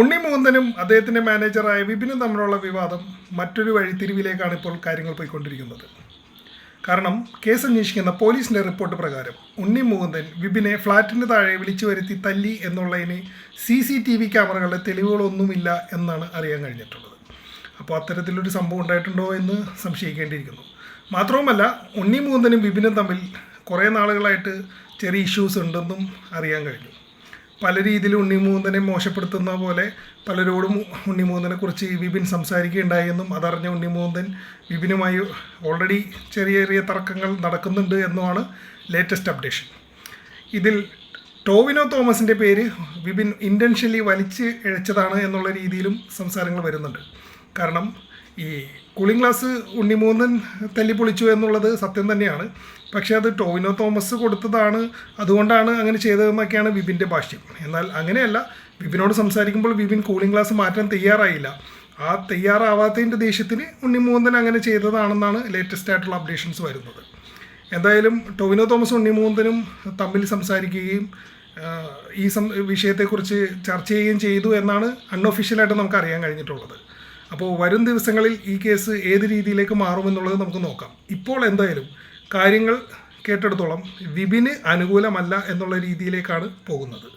ഉണ്ണി മുകുന്ദനും അദ്ദേഹത്തിന്റെ മാനേജറായ വിപിനും തമ്മിലുള്ള വിവാദം മറ്റൊരു വഴിത്തിരിവിലേക്കാണ് ഇപ്പോൾ കാര്യങ്ങൾ പോയിക്കൊണ്ടിരിക്കുന്നത്. കാരണം കേസ് അന്വേഷിക്കുന്ന പോലീസിന്റെ റിപ്പോർട്ട് പ്രകാരം ഉണ്ണി മുകുന്ദൻ വിപിനെ ഫ്ളാറ്റിന് താഴെ വിളിച്ചു വരുത്തി തല്ലി എന്നുള്ളതിന് സി സി ടി വി ക്യാമറകളുടെ തെളിവുകളൊന്നുമില്ല എന്നാണ് അറിയാൻ കഴിഞ്ഞിട്ടുള്ളത്. അപ്പോൾ അത്തരത്തിലൊരു സംഭവം ഉണ്ടായിട്ടുണ്ടോ എന്ന് സംശയിക്കേണ്ടിയിരിക്കുന്നു. മാത്രവുമല്ല ഉണ്ണി മുകുന്ദനും വിപിനും തമ്മിൽ കുറേ നാളുകളായിട്ട് ചെറിയ ഇഷ്യൂസ് ഉണ്ടെന്നും അറിയാൻ കഴിഞ്ഞു. പല രീതിയിൽ ഉണ്ണിമൂന്തനെ മോശപ്പെടുത്തുന്ന പോലെ പലരോടും ഉണ്ണിമൂന്തനെ കുറിച്ച് വിപിൻ സംസാരിക്കുകയുണ്ടായെന്നും അതറിഞ്ഞ ഉണ്ണിമൂന്തൻ വിപിനുമായി ഓൾറെഡി ചെറിയ ചെറിയ തർക്കങ്ങൾ നടക്കുന്നുണ്ട് എന്നുമാണ് ലേറ്റസ്റ്റ് അപ്ഡേഷൻ ഇതിൽ ടോവിനോ തോമസിന്റെ പേര് വിപിൻ ഇന്റൻഷ്യലി വലിച്ച് ഇഴച്ചതാണ് എന്നുള്ള രീതിയിലും സംസാരങ്ങൾ വരുന്നുണ്ട്. കാരണം ഈ കൂളിംഗ് ഗ്ലാസ് ഉണ്ണിമൂന്നൻ തല്ലിപ്പൊളിച്ചു എന്നുള്ളത് സത്യം തന്നെയാണ്. പക്ഷേ അത് ടോവിനോ തോമസ് കൊടുത്തതാണ്. അതുകൊണ്ടാണ് അങ്ങനെ ചെയ്തതെന്നൊക്കെയാണ് വിപിന്റെ ഭാഷ്യം. എന്നാൽ അങ്ങനെയല്ല വിപിനോട് സംസാരിക്കുമ്പോൾ വിപിൻ കൂളിംഗ് ഗ്ലാസ് മാറ്റാൻ തയ്യാറായില്ല. ആ തയ്യാറാവാത്തതിന്റെ ദേഷ്യത്തിന് ഉണ്ണിമൂന്തൻ അങ്ങനെ ചെയ്തതാണെന്നാണ് ലേറ്റസ്റ്റ് ആയിട്ടുള്ള അപ്ഡേഷൻസ് വരുന്നത്. എന്തായാലും ടോവിനോ തോമസ് ഉണ്ണിമൂന്തനും തമ്മിൽ സംസാരിക്കുകയും ഈ സം വിഷയത്തെക്കുറിച്ച് ചർച്ച ചെയ്യുകയും ചെയ്തു എന്നാണ് അൺഒഫീഷ്യലായിട്ട് നമുക്ക് അറിയാൻ കഴിഞ്ഞിട്ടുള്ളത്. അപ്പോൾ വരും ദിവസങ്ങളിൽ ഈ കേസ് ഏത് രീതിയിലേക്ക് മാറുമെന്നുള്ളത് നമുക്ക് നോക്കാം. ഇപ്പോൾ എന്തായാലും കാര്യങ്ങൾ കേട്ടെടുത്തോളം വിപിന് അനുകൂലമല്ല എന്നുള്ള രീതിയിലേക്കാണ് പോകുന്നത്.